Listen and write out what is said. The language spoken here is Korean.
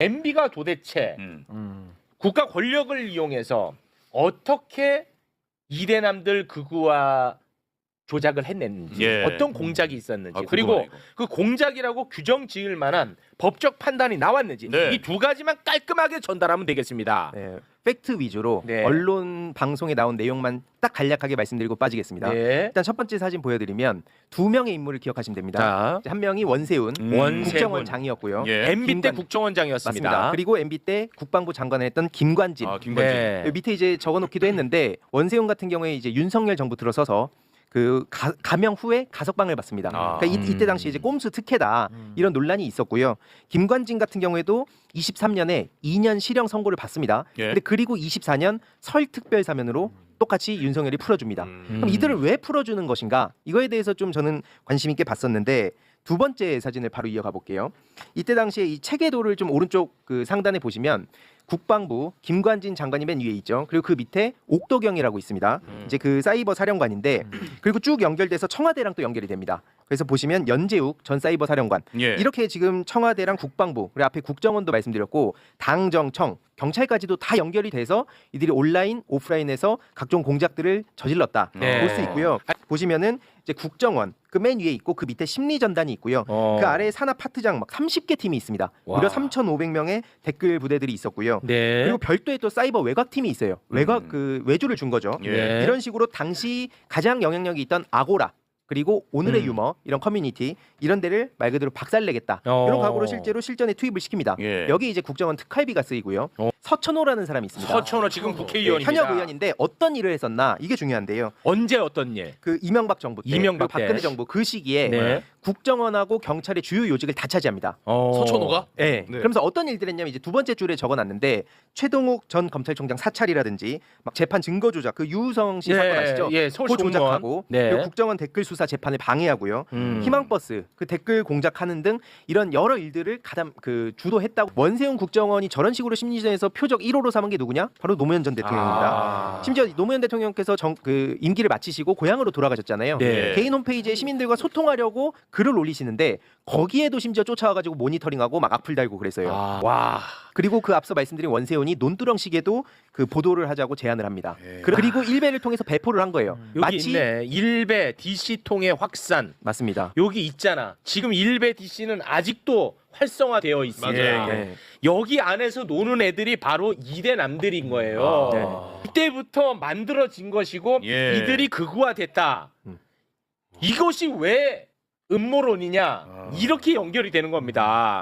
MB가 도대체 음. 음. 국가 권력을 이용해서 어떻게 이대남들 극우와 조작을 해냈는지 예. 어떤 공작이 있었는지 아, 그리고 궁금하네. 그 공작이라고 규정 지을 만한 법적 판단이 나왔는지 네. 이 두 가지만 깔끔하게 전달하면 되겠습니다. 네, 팩트 위주로 네. 언론 방송에 나온 내용만 딱 간략하게 말씀드리고 빠지겠습니다. 네. 일단 첫 번째 사진 보여드리면 두 명의 인물을 기억하시면 됩니다. 자, 한 명이 원세훈 음. 원세훈. 국정원 장이었고요. 예. MB 때 김관- 국정원장이었습니다. 맞습니다. 그리고 MB 때 국방부 장관을 했던 김관진. 아, 김관진. 네. 여기 밑에 이제 적어놓기도 했는데 원세훈 같은 경우에 이제 윤석열 정부 들어서서 그 가, 감형 후에 가석방을 받습니다. 아. 그러니까 이, 이때 당시 이제 꼼수 특혜다 이런 논란이 있었고요. 김관진 같은 경우에도 23년에 2년 실형 선고를 받습니다. 예. 근데 그리고 24년 설 특별 사면으로 똑같이 윤석열이 풀어줍니다. 음. 그럼 이들을 왜 풀어주는 것인가? 이거에 대해서 좀 저는 관심 있게 봤었는데 두 번째 사진을 바로 이어가 볼게요. 이때 당시에 이 체계도를 좀 오른쪽 그 상단에 보시면 국방부 김관진 장관이 맨 위에 있죠. 그리고 그 밑에 옥도경이라고 있습니다. 음. 이제 그 사이버 사령관인데 그리고 쭉 연결돼서 청와대랑 또 연결이 됩니다. 그래서 보시면 연재욱 전 사이버 사령관 예. 이렇게 지금 청와대랑 국방부 그리고 앞에 국정원도 말씀드렸고 당정청 경찰까지도 다 연결이 돼서 이들이 온라인 오프라인에서 각종 공작들을 저질렀다 네. 볼수 있고요. 보시면은 이제 국정원 그 맨 위에 있고 그 밑에 심리 전단이 있고요. 어. 그 아래에 산하 파트장 막 30개 팀이 있습니다. 와. 무려 3,500명의 댓글 부대들이 있었고요. 네. 그리고 별도의 또 사이버 외곽 팀이 있어요. 외곽 음. 그 외주를 준 거죠. 예. 네. 이런 식으로 당시 가장 영향력이 있던 아고라 그리고 오늘의 음. 유머 이런 커뮤니티 이런 데를 말 그대로 박살내겠다 어. 이런 각오로 실제로 실전에 투입을 시킵니다. 예. 여기 이제 국정원 특활비가 쓰이고요. 어. 서천호라는 사람이 있습니다. 서천호 지금 네, 국회의원입니다. 현역 의원인데 어떤 일을 했었나 이게 중요한데요. 언제 어떤 일? 그 이명박 정부 때, 이명박 그리고 박근혜 때. 정부 그 시기에 네. 국정원하고 경찰의 주요 요직을 다 차지합니다. 어. 서천호가? 네. 네. 그러면서 어떤 일들 했냐면 이제 두 번째 줄에 적어놨는데 최동욱 전 검찰총장 사찰이라든지 막 재판 증거 조작 그 유우성 씨 예, 사건 아시죠? 예, 그 서울시 공무원. 조작하고 네. 그리고 국정원 댓글 수사 재판을 방해하고요. 음. 희망버스 그 댓글 공작하는 등 이런 여러 일들을 가담 그 주도했다고 원세훈 국정원이 저런 식으로 심리전에서 표적 1호로 삼은 게 누구냐? 바로 노무현 전 대통령입니다. 아. 심지어 노무현 대통령께서 정, 그 임기를 마치시고 고향으로 돌아가셨잖아요. 네. 개인 홈페이지에 시민들과 소통하려고 글을 올리시는데 거기에도 심지어 쫓아와가지고 모니터링하고 막 악플 달고 그랬어요. 아. 와. 그리고 그 앞서 말씀드린 원세훈이 논두렁식에도 그 보도를 하자고 제안을 합니다. 예. 그리고 일베를 통해서 배포를 한 거예요. 여기 마치 있네. 일베 DC 통의 확산. 맞습니다. 여기 있잖아. 지금 일베 DC는 아직도 활성화되어 있습니다. 맞아요. 네. 여기 안에서 노는 애들이 바로 이대 남들인 거예요. 네. 그때부터 만들어진 것이고 예. 이들이 극우화됐다. 음. 이것이 왜 음모론이냐? 아. 이렇게 연결이 되는 겁니다.